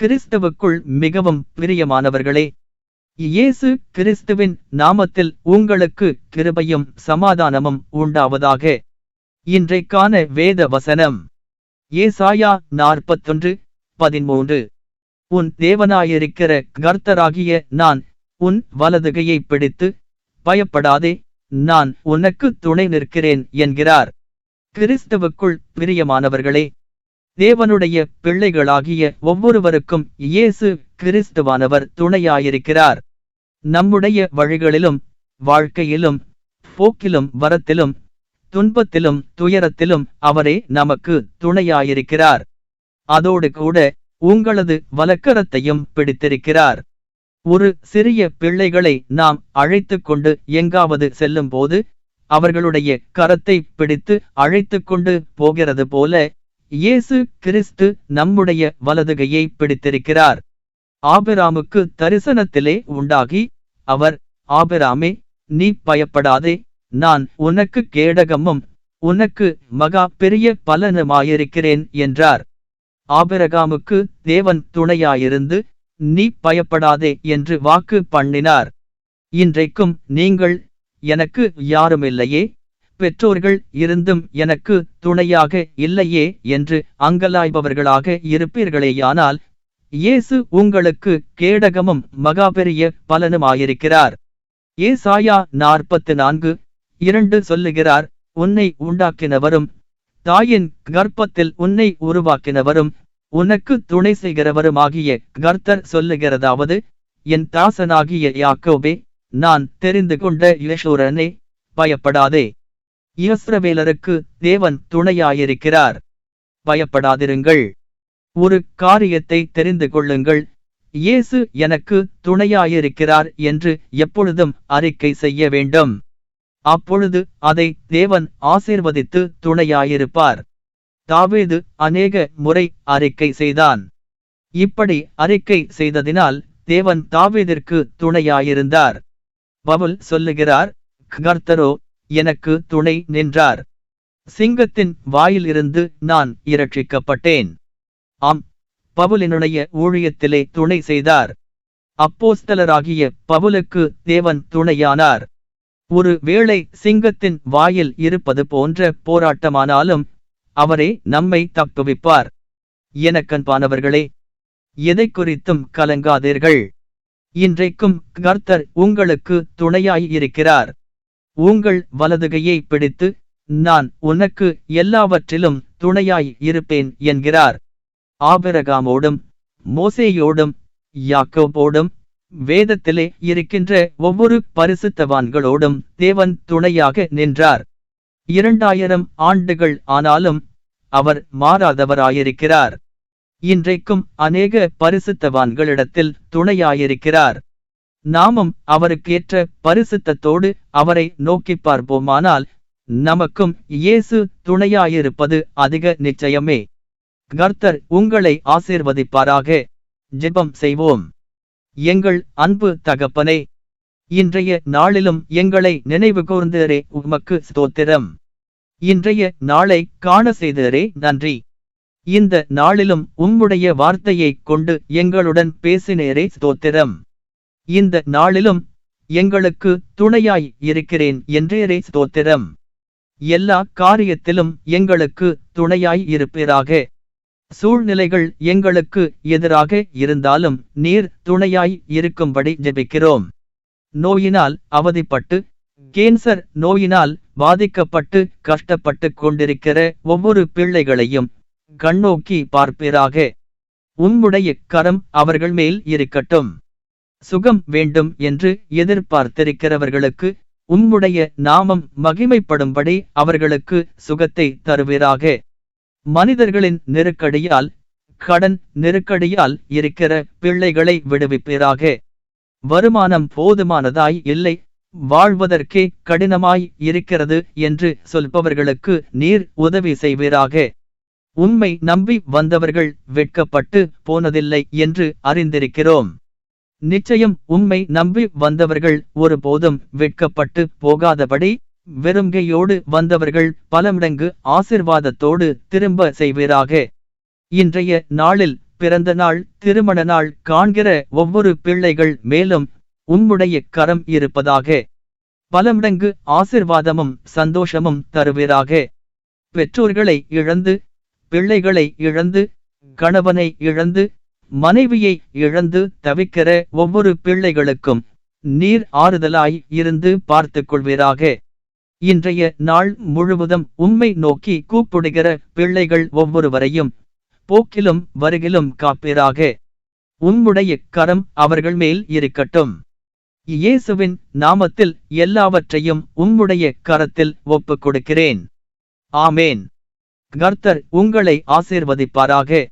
கிறிஸ்தவுக்குள் மிகவும் பிரியமானவர்களே இயேசு கிறிஸ்துவின் நாமத்தில் உங்களுக்கு கிருபையும் சமாதானமும் உண்டாவதாக. இன்றைக்கான வேத வசனம் ஏசாயா நாற்பத்தொன்று பதிமூன்று. உன் தேவனாயிருக்கிற கர்த்தராகிய நான் உன் வலதுகையை பிடித்து பயப்படாதே நான் உனக்கு துணை நிற்கிறேன் என்கிறார். கிறிஸ்தவுக்குள் பிரியமானவர்களே தேவனுடைய பிள்ளைகளாகிய ஒவ்வொருவருக்கும் இயேசு கிறிஸ்துவானவர் துணையாயிருக்கிறார். நம்முடைய வழிகளிலும் வாழ்க்கையிலும் போக்கிலும் வரத்திலும் துன்பத்திலும் துயரத்திலும் அவரே நமக்கு துணையாயிருக்கிறார். அதோடு கூட உங்களது வலக்கரத்தையும் பிடித்திருக்கிறார். ஒரு சிறிய பிள்ளைகளை நாம் அழைத்து கொண்டு எங்காவது செல்லும்போது அவர்களுடைய கரத்தை பிடித்து அழைத்து கொண்டு போகிறது போல இயேசு கிறிஸ்து நம்முடைய வலதுகையை பிடித்திருக்கிறார். ஆபிராமுக்கு தரிசனத்திலே உண்டாகி அவர் ஆபிராமே நீ பயப்படாதே நான் உனக்கு கேடகமும் உனக்கு மகா பெரிய பலனுமாயிருக்கிறேன் என்றார். ஆபிரகாமுக்கு தேவன் துணையாயிருந்து நீ பயப்படாதே என்று வாக்கு பண்ணினார். இன்றைக்கும் நீங்கள் எனக்கு யாருமில்லையே பெற்றோர்கள் இருந்தும் எனக்கு துணையாக இல்லையே என்று அங்கலாய்பவர்களாக இருப்பீர்களேயானால் இயேசு உங்களுக்கு கேடகமும் மகாபெரிய பலனுமாயிருக்கிறார். ஏசாயா நாற்பத்து நான்கு இரண்டு சொல்லுகிறார் உன்னை உண்டாக்கினவரும் தாயின் கர்ப்பத்தில் உன்னை உருவாக்கினவரும் உனக்கு துணை செய்கிறவருமாகிய கர்த்தர் சொல்லுகிறதாவது என் தாசனாகிய யாக்கோபே நான் தெரிந்து கொண்ட யசூரனே பயப்படாதே. இஸ்ரவேலருக்கு தேவன் துணையாயிருக்கிறார். பயப்படாதிருங்கள். ஒரு காரியத்தை தெரிந்து கொள்ளுங்கள். இயேசு எனக்கு துணையாயிருக்கிறார் என்று எப்பொழுதும் அறிக்கை செய்ய வேண்டும். அப்பொழுது அதை தேவன் ஆசீர்வதித்து துணையாயிருப்பார். தாவேது அநேக முறை அறிக்கை செய்தான். இப்படி அறிக்கை செய்ததினால் தேவன் தாவீதிற்கு துணையாயிருந்தார். பவுல் சொல்லுகிறார் கர்த்தரோ எனக்கு துணை நின்றார். சிங்கத்தின் வாயிலிருந்து நான் இரட்சிக்கப்பட்டேன். ஆம் பவுலினுடைய ஊழியத்திலே துணை செய்தார். அப்போஸ்தலராகிய பவுலுக்கு தேவன் துணையானார். ஒரு வேளை சிங்கத்தின் வாயில் இருப்பது போன்ற போராட்டமானாலும் அவரே நம்மை தப்புவிப்பார். எனக்கன்பானவர்களே எதை குறித்தும் கலங்காதீர்கள். இன்றைக்கும் கர்த்தர் உங்களுக்கு துணையாய் இருக்கிறார். உங்கள் வலதுகையை பிடித்து நான் உனக்கு எல்லாவற்றிலும் துணையாய் இருப்பேன் என்கிறார். ஆபிரகாமோடும் மோசேயோடும் யாக்கோபோடும் வேதத்திலே இருக்கின்ற ஒவ்வொரு பரிசுத்தவான்களோடும் தேவன் துணையாக நின்றார். இரண்டாயிரம் ஆண்டுகள் ஆனாலும் அவர் மாறாதவராயிருக்கிறார். இன்றைக்கும் அநேக பரிசுத்தவான்களிடத்தில் துணையாயிருக்கிறார். நாமும் அவருக்கேற்ற பரிசுத்தத்தோடு அவரை நோக்கி பார்ப்போமானால் நமக்கும் இயேசு துணையாயிருப்பது அதிக நிச்சயமே. கர்த்தர் உங்களை ஆசீர்வதிப்பாராக. ஜெபம் செய்வோம். எங்கள் அன்பு தகப்பனே இன்றைய நாளிலும் எங்களை நினைவு கூர்ந்தரே உமக்கு ஸ்தோத்திரம். இன்றைய நாளை காண செய்தரே நன்றி. இந்த நாளிலும் உம்முடைய வார்த்தையைக் கொண்டு எங்களுடன் பேசினேரே ஸ்தோத்திரம். இந்த நாளிலும் எங்களுக்கு துணையாய் இருக்கிறேன் என்றேரே ஸ்தோத்திரம். எல்லா காரியத்திலும் எங்களுக்கு துணையாய் இருப்பீராக. சூழ்நிலைகள் எங்களுக்கு எதிராக இருந்தாலும் நீர் துணையாய் இருக்கும்படி ஜெபிக்கிறோம். நோயினால் அவதிப்பட்டு கேன்சர் நோயினால் பாதிக்கப்பட்டு கஷ்டப்பட்டு கொண்டிருக்கிற ஒவ்வொரு பிள்ளைகளையும் கண்ணோக்கி பார்ப்பீராக. உம்முடைய கரம் அவர்கள் மேல் இருக்கட்டும். சுகம் வேண்டும் என்று எதிர்பார்த்திருக்கிறவர்களுக்கு உம்முடைய நாமம் மகிமைப்படும்படி அவர்களுக்கு சுகத்தை தருவீராக. மனிதர்களின் நெருக்கடியால் கடன் நெருக்கடியால் இருக்கிற பிள்ளைகளை விடுவிப்பீராக. வருமானம் போதுமானதாய் இல்லை வாழ்வதற்கே கடினமாய் இருக்கிறது என்று சொல்பவர்களுக்கு நீர் உதவி செய்வீராக. உண்மை நம்பி வந்தவர்கள் வெட்கப்பட்டு போனதில்லை என்று அறிந்திருக்கிறோம். நிச்சயம் உம்மை நம்பி வந்தவர்கள் ஒருபோதும் வெட்கப்பட்டு போகாதபடி வெறுங்கையோடு வந்தவர்கள் பல மடங்கு ஆசிர்வாதத்தோடு திரும்ப செய்வீராக. இன்றைய நாளில் பிறந்த நாள் திருமண நாள் காண்கிற ஒவ்வொரு பிள்ளைகள் மேலும் உம்முடைய கரம் இருப்பதாக. பல மடங்கு ஆசிர்வாதமும் சந்தோஷமும் தருவீராக. பெற்றோர்களை இழந்து பிள்ளைகளை இழந்து கணவனை இழந்து மனைவியை இழந்து தவிக்கிற ஒவ்வொரு பிள்ளைகளுக்கும் நீர் ஆறுதலாய் இருந்து பார்த்துக் கொள்வீராக. இன்றைய நாள் முழுவதும் உம்மை நோக்கி கூப்பிடுகிற பிள்ளைகள் ஒவ்வொருவரையும் போக்கிலும் வருகிலும் காப்பீராக. உம்முடைய கரம் அவர்கள் மேல் இருக்கட்டும். இயேசுவின் நாமத்தில் எல்லாவற்றையும் உம்முடைய கரத்தில் ஒப்புக் கொடுக்கிறேன் ஆமேன். கர்த்தர் உங்களை ஆசீர்வதிப்பாராக.